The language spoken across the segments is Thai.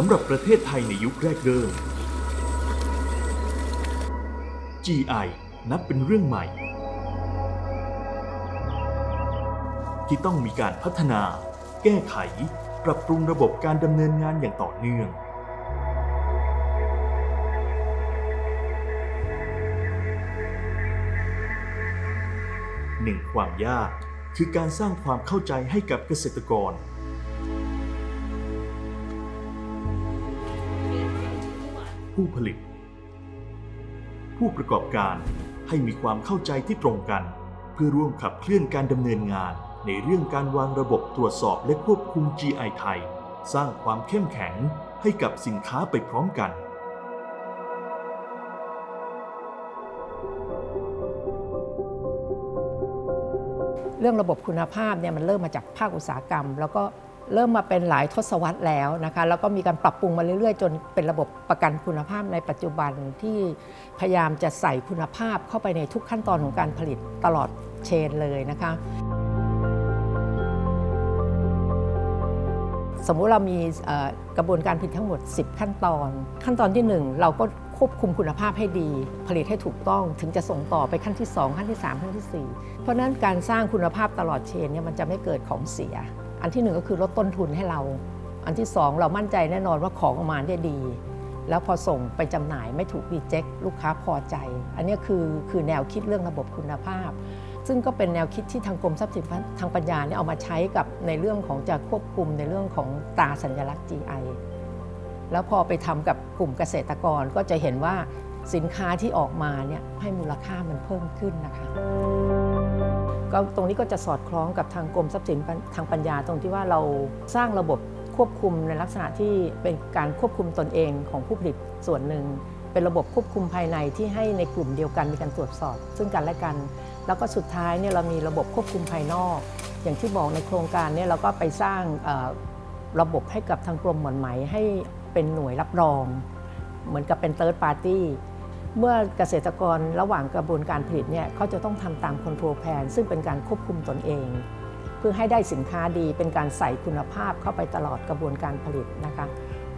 สำหรับประเทศไทยในยุคแรกเริ่ม GI นับเป็นเรื่องใหม่ ที่ต้องมีการพัฒนา แก้ไข ปรับปรุงระบบการดำเนินงานอย่างต่อเนื่อง หนึ่งความยากคือการสร้างความเข้าใจให้กับเกษตรกร ผู้ผลิต ผู้ประกอบการให้มีความเข้าใจที่ตรงกัน เพื่อร่วมขับเคลื่อนการดำเนินงานในเรื่องการวางระบบตรวจสอบและควบคุม GI ไทย สร้างความเข้มแข็งให้กับสินค้าไปพร้อมกัน เรื่องระบบคุณภาพเนี่ยมันเริ่มมาจากภาคอุตสาหกรรม แล้วก็ เริ่มมาเป็นหลายทศวรรษแล้วนะคะแล้วก็มีการปรับปรุงมาเรื่อยๆ จนเป็นระบบประกันคุณภาพในปัจจุบันที่พยายามจะใส่คุณภาพเข้าไปในทุกขั้นตอนของการผลิตตลอดเชนเลยนะคะสมมุติเรามีกระบวนการผลิตทั้งหมด 10 ขั้นตอน ขั้นตอนที่ 1 เราก็ควบคุมคุณภาพให้ดี ผลิตให้ถูกต้องถึงจะส่งต่อไปขั้นที่ 2 ขั้นที่ 3 ขั้นทีสี่4 เพราะฉะนั้นการสร้างคุณภาพตลอดเชนเนี่ยมันจะไม่เกิดของเสีย อันที่1ก็คือลดต้นทุนให้เรา อันที่2เรามั่นใจแน่นอนว่าของออกมาได้ดี แล้วพอส่งไปจำหน่ายไม่ถูกรีเจ็คลูกค้าพอใจ อันนี้คือคือแนวคิดเรื่องระบบคุณภาพ ซึ่งก็เป็นแนวคิดที่ทางกรมทรัพย์สินทางปัญญาเนี่ยเอามาใช้กับในเรื่องของจะควบคุมในเรื่องของตราสัญลักษณ์ GI แล้วพอไปทำกับกลุ่มเกษตรกรก็จะเห็นว่าสินค้าที่ออกมาเนี่ยให้มูลค่ามันเพิ่มขึ้นนะคะ ก็ตรงนี้ก็จะสอดคล้องกับทางกรมทรัพย์สินทางปัญญาตรงที่ว่าเราสร้างระบบควบคุมในลักษณะที่เป็นการควบคุมตนเองของผู้ผลิตส่วนหนึ่ง เป็นระบบควบคุมภายในที่ให้ในกลุ่มเดียวกันมีการตรวจสอบ ซึ่งกันและกัน แล้วก็สุดท้ายเนี่ยเรามีระบบควบคุมภายนอก อย่างที่บอกในโครงการเนี่ยเราก็ไปสร้างระบบให้กับทางกรมหมอนไหมให้เป็นหน่วยรับรอง เหมือนกับเป็น third party เมื่อเกษตรกรระหว่างกระบวนการผลิตเนี่ยเขาจะต้องทำตาม control plan ซึ่งเป็นการควบคุมตนเอง เพื่อให้ได้สินค้าดีเป็นการใส่คุณภาพเข้าไปตลอดกระบวนการผลิตนะคะ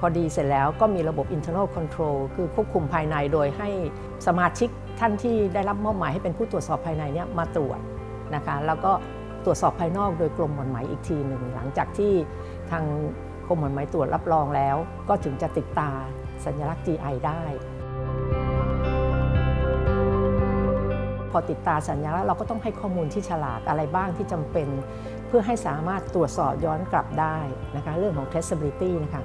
พอดีเสร็จแล้วก็มีระบบ internal control คือควบคุมภายในโดยให้สมาชิกท่านที่ได้รับมอบหมายให้เป็นผู้ตรวจสอบภายในเนี่ยมาตรวจนะคะแล้วก็ตรวจสอบภายนอกโดยกรมหม่อนหมอีกทีหนึ่งหลังจากที่ทางกรมหม่อนหมตรวจรับรองแล้ว ก็ถึงจะติดตาสัญลักษณ์ GI ได้ อติดตาสัญลักษณ์เราก็ต้องให้ข้อมูลที่ฉลาดอะไรบ้างที่จำเป็น เพื่อให้สามารถตรวจสอบย้อนกลับได้นะคะเรื่องของ traceability นะคะ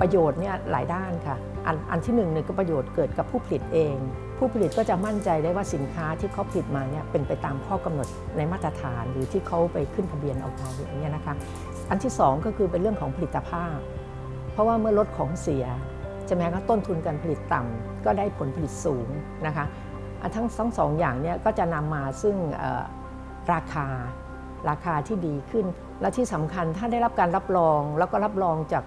ประโยชน์เนี่ยหลายด้านค่ะ อันอันที่หนึ่งเนี่ยก็ประโยชน์เกิดกับผู้ผลิตเอง ผู้ผลิตก็จะมั่นใจได้ว่าสินค้าที่เขาผลิตมาเนี่ยเป็นไปตามข้อกำหนดในมาตรฐานหรือที่เขาไปขึ้นทะเบียนเอาไว้อย่างเงี้ยนะคะ อันที่สองก็คือเป็นเรื่องของผลิตภาพ เพราะว่าเมื่อลดของเสียใช่ไหมคะต้นทุนการผลิตต่ำก็ได้ผลผลิตสูงนะคะอันทั้งทั้งสองอย่างเนี่ยก็จะนำมาซึ่งราคาราคาที่ดีขึ้น และที่สำคัญถ้าได้รับการรับรองแล้วก็รับรองจาก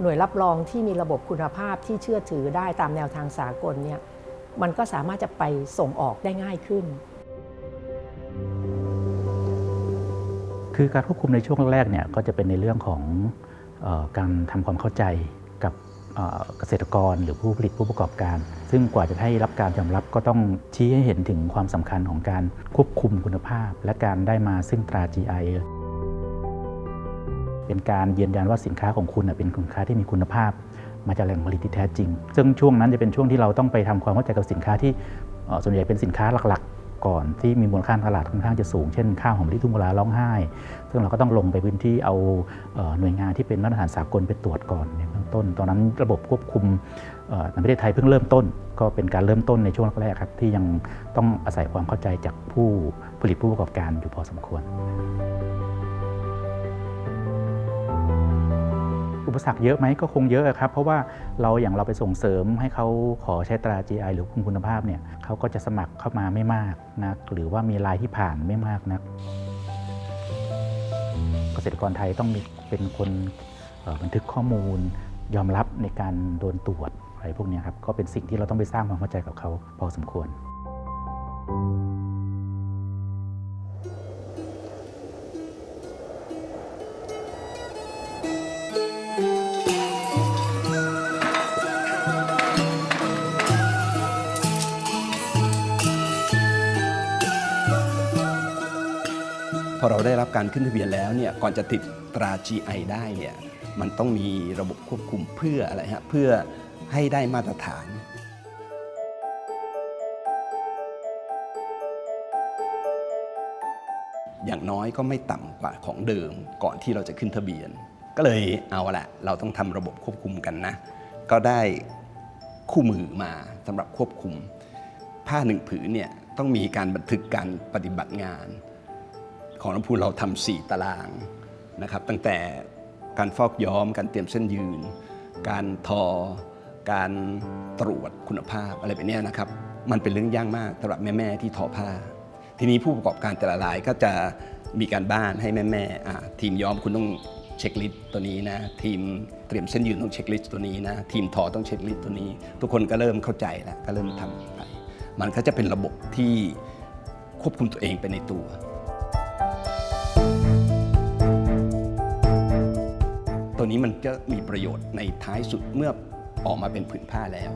หน่วยรับรองที่มีระบบคุณภาพที่เชื่อถือได้ตามแนวทางสากลเนี่ยมันก็สามารถจะไปส่งออกได้ง่ายขึ้น คือการควบคุมในช่วงแรกเนี่ยก็จะเป็นในเรื่องของ การทำความเข้าใจกับเกษตรกรหรือผู้ผลิตผู้ประกอบการ ซึ่งกว่าจะให้รับการยอมรับก็ต้องชี้ให้เห็นถึงความสำคัญของการควบคุมคุณภาพ และการได้มาซึ่งตรา GI เป็นการยืนยันว่าสินค้าของคุณเป็นสินค้าที่มีคุณภาพ มาจากแหล่งผลิตที่แท้จริง ซึ่งช่วงนั้นจะเป็นช่วงที่เราต้องไปทำความเข้าใจกับสินค้าที่ส่วนใหญ่เป็นสินค้าหลัก ก่อนที่มีมูลค่าตลาดค่อนข้างจะสูง เช่นข้าวหอมมะลิทุ่งเวลาร้องไห้ ซึ่งเราก็ต้องลงไปพื้นที่เอาหน่วยงานที่เป็นมาตรฐานสากลไปตรวจก่อนในเบื้องต้น ตอนนั้นระบบควบคุมในประเทศไทยเพิ่งเริ่มต้น ก็เป็นการเริ่มต้นในช่วงแรกๆครับที่ยังต้องอาศัยความเข้าใจจากผู้ผลิตผู้ประกอบการอยู่พอสมควร ปสรรคเยอะไหมก็คงเยอะครับ เพราะว่าเราอย่างเราไปส่งเสริมให้เขาขอใช้ตรา GI หรือคุมคุณภาพเนี่ยเขาก็จะสมัครเข้ามาไม่มากนัก หรือว่ามีรายที่ผ่านไม่มากนัก เกษตรกรไทยต้องมีเป็นคนบันทึกข้อมูล ยอมรับในการโดนตรวจอะไรพวกนี้ครับก็เป็นสิ่งที่เราต้องไปสร้างความเข้าใจกับเขาพอสมควร อเราได้รับการขึ้นทะเบียนแล้วเนี่ยก่อนจะติดตรา GI ได้เนี่ยมันต้องมีระบบควบคุมเพื่ออะไรฮะเพื่อให้ได้มาตรฐานอย่างน้อยก็ไม่ต่ำกว่าของเดิมก่อนที่เราจะขึ้นทะเบียน ก็เลยเอาละเราต้องทำระบบควบคุมกันนะ ก็ได้คู่มือมาสำหรับควบคุม ผ้าหนึ่งผืนเนี่ยต้องมีการบันทึกการปฏิบัติงาน ของลำพูนเราทำสี่ตารางนะครับ ตั้งแต่การฟอกย้อม การเตรียมเส้นยืน การทอ การตรวจคุณภาพอะไรแบบนี้นะครับ มันเป็นเรื่องยากมากสำหรับแม่ๆที่ทอผ้า ทีนี้ผู้ประกอบการแต่ละรายก็จะมีการบ้านให้แม่ๆอ่ทีมย้อมคุณต้องเช็คลิสต์ตัวนี้นะ ทีมเตรียมเส้นยืนต้องเช็คลิสต์ตัวนี้นะทีมทอต้องเช็คลิสต์ตัวนี้ ทุกคนก็เริ่มเข้าใจแล้วก็เริ่มทำไปมันก็จะเป็นระบบที่ควบคุมตัวเองไปในตัว ตัวนี้มันจะมีประโยชน์ในท้ายสุดเมื่อออกมาเป็นผืนผ้าแล้ว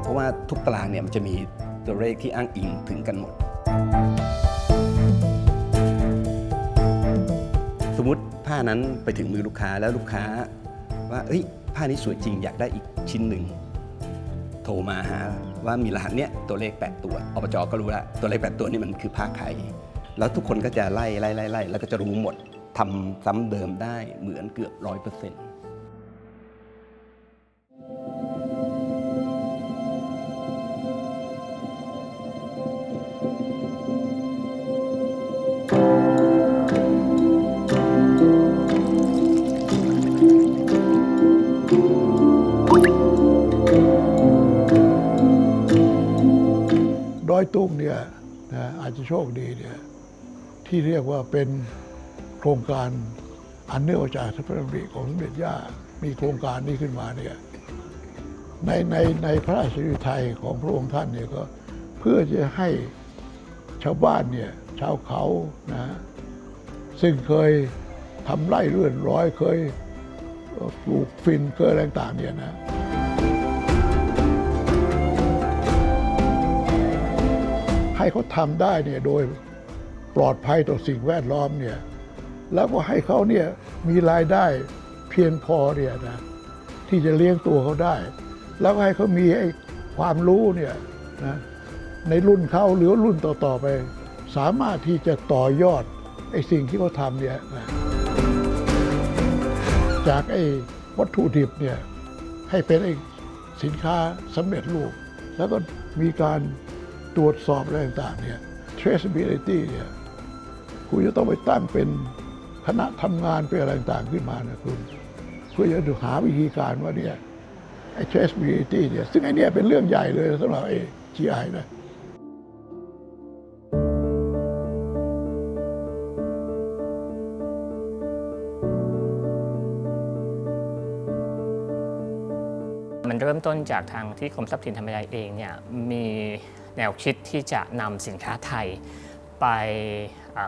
เพราะว่าทุกตารางเนี่ยมันจะมีตัวเลขที่อ้างอิงถึงกันหมด สมมติผ้านั้นไปถึงมือลูกค้าแล้วลูกค้า ว่าเอ้ยผ้านี้สวยจริงอยากได้อีกชิ้นหนึ่งโทรมาหาว่ามีรหัสเนี้ยตัวเลข 8 ตัวอบจก็รู้ล้วตัวเลข 8 ตัวนี่มันคือผ้าใคร แล้วทุกคนก็จะไล่ไล่ไล่ไล่แล้วก็จะรู้หมดทำซ้ำเดิมได้เหมือนเกือบร้อยเปอร์เซ็นต์ดอยตุ้งเนี่ยนะอาจจะโชคดีเนี่ย ที่เรียกว่าเป็นโครงการอันเนื่องมาจากพระราชดำริของสมเด็จย่ามีโครงการนี้ขึ้นมาเนี่ยในในในพระราชฤทัยของพระองค์ท่านเนี่ยก็เพื่อจะให้ชาวบ้านเนี่ยชาวเขานะซึ่งเคยทำไร่เรื่อนร้อยเคยปลูกฟินเคยอะไรต่างเนี่ยนะให้เขาทำได้เนี่ยโดย ปลอดภัยต่อสิ่งแวดล้อมเนี่ยแล้วก็ให้เขาเนี่ยมีรายได้เพียงพอเนี่ยนะที่จะเลี้ยงตัวเขาได้ แล้วก็ให้เขามีไอ้ความรู้เนี่ยนะในรุ่นเขาหรือรุ่นต่อๆไป สามารถที่จะต่อยอดไอ้สิ่งที่เขาทำเนี่ยนะจากไอ้วัตถุดิบเนี่ยให้เป็นไอ้สินค้าสำเร็จรูป แล้วก็มีการตรวจสอบอะไรต่างๆเนี่ย traceability เนี่ย คุณจะต้องไปตั้งเป็นคณะทำงานเป็นอะไรต่างๆขึ้นมานะคุณ เพื่อจะดูหาวิธีการว่าเนี่ยไอ้ traceability เนี่ยซึ่งไอ้เนี่ยเป็นเรื่องใหญ่เลยสำหรับไอ้ GI นะมันเริ่มต้นจากทางที่กรมทรัพย์สินธรรมชาติเองเนี่ยมีแนวคิดที่จะนำสินค้าไทย ไป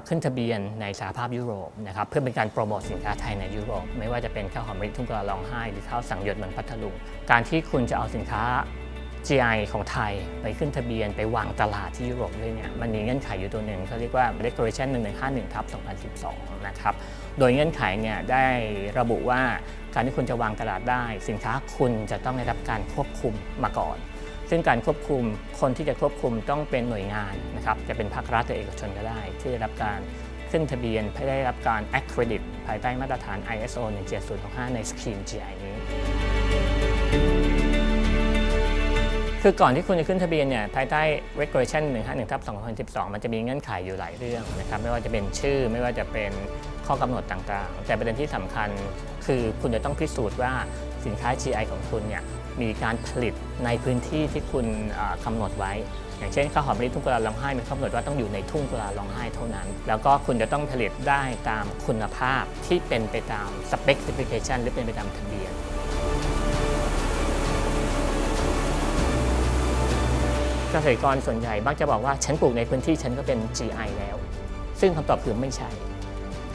ขึ้นทะเบียนในสหภาพยุโรปนะครับเพื่อเป็นการโปรโมทสินค้าไทยในยุโรป ไม่ว่าจะเป็นข้าวหอมมะลิทุ่งกระร้องไห้หรือข้าวสังหยดเมืองพัทลุงการที่คุณจะเอาสินค้า GI ของไทยไปขึ้นทะเบียนไปวางตลาดที่ยุโรปด้วยเนี่ยมันมีเงื่อนไขอยู่ตัวหนึ่งเขาเรียกว่า Declaration 1151ทับ2012 นะครับโดยเงื่อนไขเนี่ยได้ระบุว่าการที่คุณจะวางตลาดได้ สินค้าคุณจะต้องได้รับการควบคุมมาก่อน ซึ่งการควบคุมคนที่จะควบคุมต้องเป็นหน่วยงานนะครับจะเป็นภาครัฐหรือเอกชนก็ได้ ที่ได้รับการขึ้นทะเบียนเพื่อได้รับการ accredit ภายใต้มาตรฐาน ISO 17065ในสกีม GI นี้ คือก่อนที่คุณจะขึ้นทะเบียนเนี่ยภายใต้ regulation 151ทับ2012 มันจะมีเงื่อนไขอยู่หลายเรื่องนะครับไม่ว่าจะเป็นชื่อไม่ว่าจะเป็นข้อกำหนดต่างๆ แต่ประเด็นที่สำคัญคือคุณจะต้องพิสูจน์ว่า สินค้า GI ของคุณเนี่ยมีการผลิตในพื้นที่ที่คุณอ่ากำหนดไว้ อย่างเช่นข้าวหอมมะลิทุ่งกุลาร้องไห้มีกำหนดว่าต้องอยู่ในทุ่งกุลาร้องไห้เท่านั้น แล้วก็คุณจะต้องผลิตได้ตามคุณภาพที่เป็นไปตาม specification หรือเป็นไปตามทะเบียนเกษตรกรส่วนใหญ่มักจะบอกว่าฉันปลูกในพื้นที่ฉันก็เป็น GI แล้ว ซึ่งคำตอบคือไม่ใช่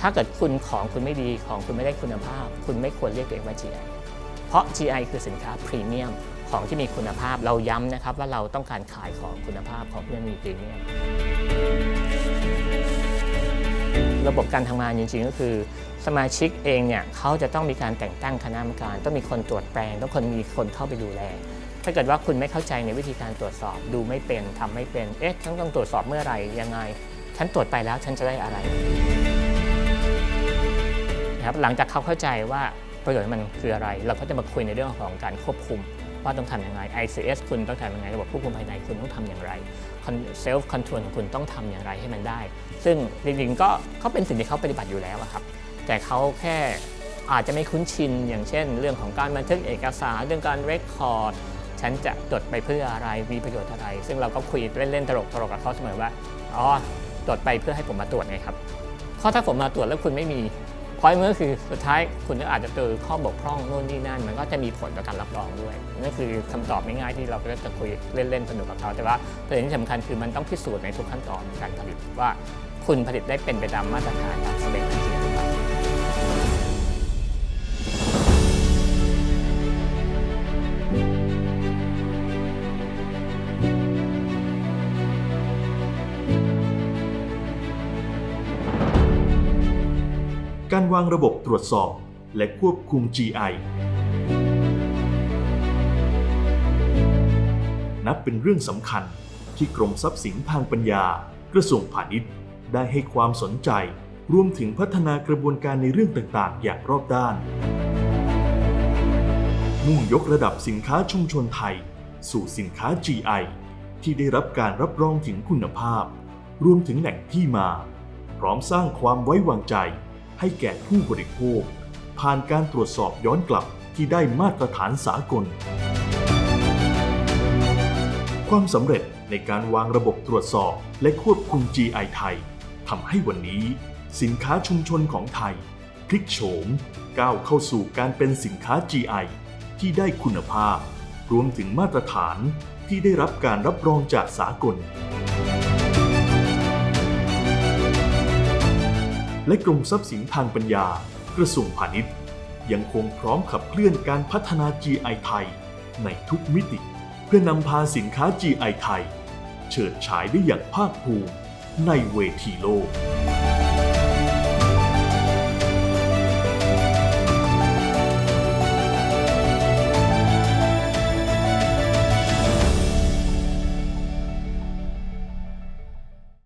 ถ้าเกิดคุณของคุณไม่ดีของคุณไม่ได้คุณภาพ คุณไม่ควรเรียกตัวเองว่า GI เพราะ GI คือสินค้าพรีเมียมของที่มีคุณภาพเราย้ำนะครับว่าเราต้องการขายของคุณภาพของที่มีพรีเมียมระบบการทำงานจริงๆก็คือ สมาชิกเองเนี่ยเขาจะต้องมีการแต่งตั้งคณะกรรมการ ต้องมีคนตรวจแปลง ต้องคนมีคนเข้าไปดูแล ถ้าเกิดว่าคุณไม่เข้าใจในวิธีการตรวจสอบ ดูไม่เป็นทำไม่เป็น เอ๊ะฉันต้องตรวจสอบเมื่อไหร่ยังไง ฉันตรวจไปแล้วฉันจะได้อะไรนะครับหลังจากเขาเข้าใจว่า ประโยชน์มันคืออะไร เราก็จะมาคุยในเรื่องของการควบคุม ว่าต้องทำยังไง ICS คุณต้องทำยังไงระบบควบคุมภายในคุณต้องทำอย่างไรเซลฟ์คอนโทรลของคุณต้องทำอย่างไรให้มันได้ ซึ่งจริงๆก็เขาเป็นสิ่งที่เขาปฏิบัติอยู่แล้วครับ แต่เขาแค่อาจจะไม่คุ้นชิน อย่างเช่น เรื่องของการบันทึกเอกสารเรื่องการเรคคอร์ดฉันจะจดไปเพื่ออะไรมีประโยชน์อะไร ซึ่งเราก็คุยเล่นๆตลกๆกับเขาเสมอว่าอ๋อจดไปเพื่อให้ผมมาตรวจไงครับเพราะถ้าผมมาตรวจแล้วคุณไม่มี พอยมันก็คือสุดท้ายคุณก็อาจจะเจอข้อบกพร่องนู่นนี่นั่น มันก็จะมีผลต่อการรับรองด้วยนั่นคือคำตอบง่ายๆที่เราก็จะคุยเล่นๆสนุกกับเขาแต่ว่าประเด็นที่สำคัญคือมันต้องพิสูจน์ในทุกขั้นตอนการผลิตว่า คุณผลิตได้เป็นไปตามมาตรฐานตามสเปค การวางระบบตรวจสอบ และควบคุม GI นับเป็นเรื่องสำคัญที่กรมทรัพย์สินทางปัญญา กระทรวงพาณิชย์ ได้ให้ความสนใจ รวมถึงพัฒนากระบวนการในเรื่องต่างๆ อย่างรอบด้าน มุ่งยกระดับสินค้าชุมชนไทย สู่สินค้า GI ที่ได้รับการรับรองถึงคุณภาพ รวมถึงแหล่งที่มา พร้อมสร้างความไว้วางใจ ให้แก่ผู้บริโภค ผ่านการตรวจสอบย้อนกลับที่ได้มาตรฐานสากล ความสำเร็จในการวางระบบตรวจสอบและควบคุม GI ไทยทำให้วันนี้ สินค้าชุมชนของไทยพลิกโฉมก้าวเข้าสู่การเป็นสินค้า GI ที่ได้คุณภาพ รวมถึงมาตรฐานที่ได้รับการรับรองจากสากล และกรมทรัพย์สินทางปัญญากระทรวงพาณิชย์ ยังคงพร้อมขับเคลื่อนการพัฒนา GI ไทย ในทุกมิติ เพื่อนำพาสินค้า GI ไทย เฉิดฉายได้อย่างภาคภูมิในเวทีโลก